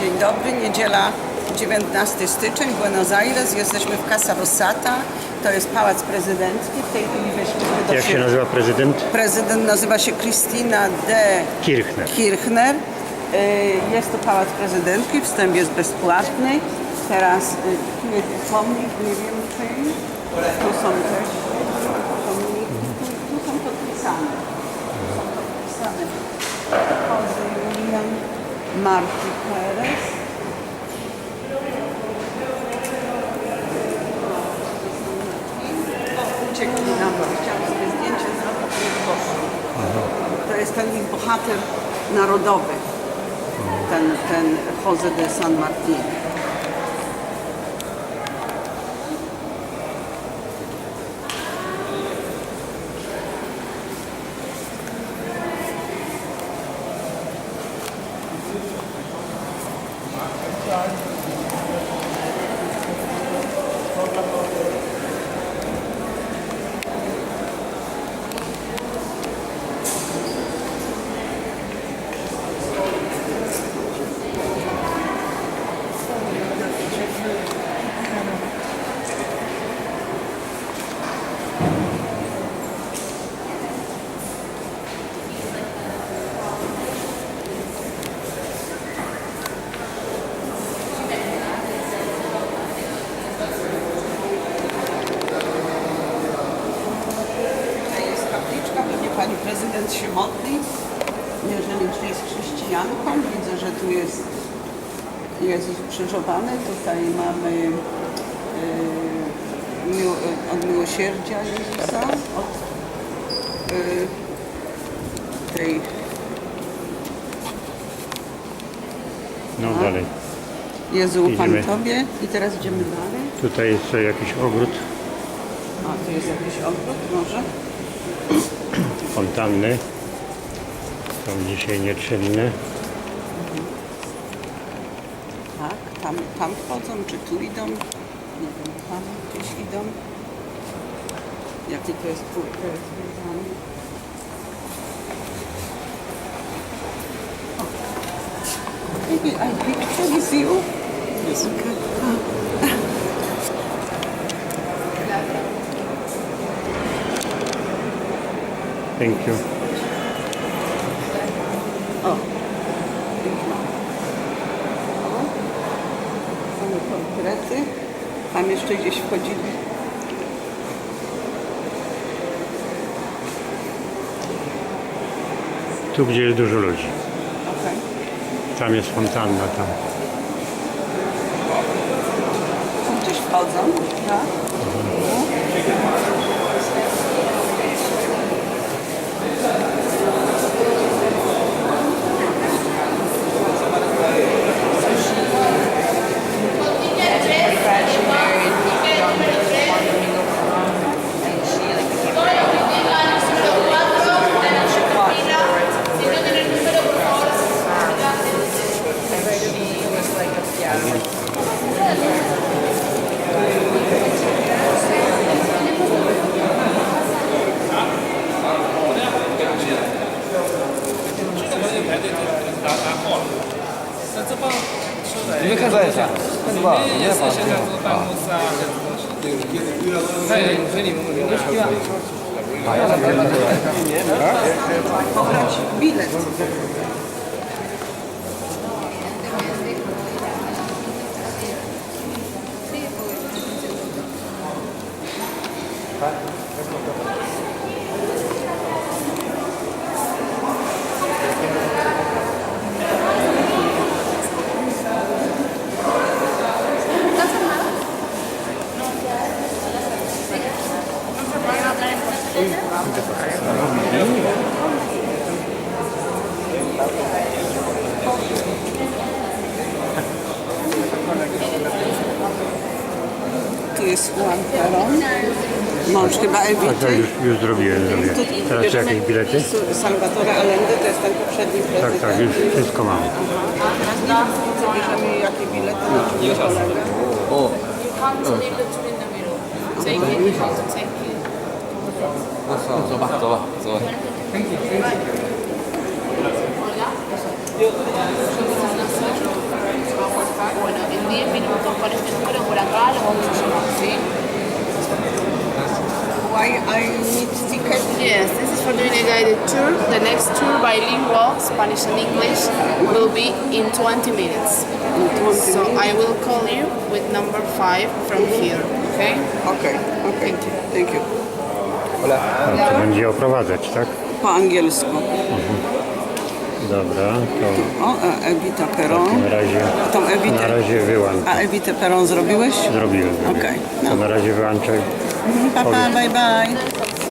Dzień dobry, niedziela 19 styczeń, Buenos Aires. Jesteśmy w Casa Rosata. To jest pałac prezydencki. W tej chwili weszliśmy do Jak się nazywa prezydent? Prezydent nazywa się Christina de Kirchner. Kirchner. Y, Jest to pałac prezydencki, wstęp jest bezpłatny. Teraz y, tu jest pomnik, nie wiem czyj. Tu są też pomniki, tu, są podpisane. Tu są podpisane Jose Julian Marti ten ich bohater narodowy, ten, ten Jose de San Martin. Tutaj jest kapliczka, pewnie pani prezydent się modli. Jeżeli czy jest chrześcijanką, widzę, że tu jest Jezus ukrzyżowany. Tutaj mamy yy, mił, od miłosierdzia Jezusa, od yy, tej No Aha. dalej. Jezu Idziemy. Tobie. I teraz idziemy dalej. Tutaj jest jakiś ogród, A, tu jest jakiś obrót może? Fontanny. Są dzisiaj nieczynne. Tak, tam, tam wchodzą, czy tu idą? Nie wiem, tam gdzieś idą. Jaki to jest twój jest związany? O. Maybe I picture with you. Yes. Okay. Thank you. O. Portrety. Tam jeszcze gdzieś wchodzili. Tu, gdzie jest dużo ludzi. Okej. Tam jest fontanna, tam. Gdzieś wchodzą. Tak? 你们看，这也是。jest Juan mąż no, chyba Ewity. Już, już zrobiłem, zrobiłem. Teraz bierzemy jakieś bilety? Su- Salvatore Allende, to jest ten poprzedni Tak, prezydent. tak, już wszystko mam. Aha. Co bierzemy jakie bilety na drugi kolegę? can't leave the two in the middle. Why are you need stickers? Yes, this is for doing a guided tour. The next tour, bilingual, Spanish and English, will be in 20 minutes. So I will call you with number five from here, okay? Okay, okay. Thank you. Thank you. Hola. Po angielsku. Mhm. Dobra, to O, Evita Peron. takim razie A tą na razie wyłączę. A Ewitę Peron zrobiłeś? Zrobiłem. Okej, To no. na razie wyłączę. Pa, pa, bye, bye.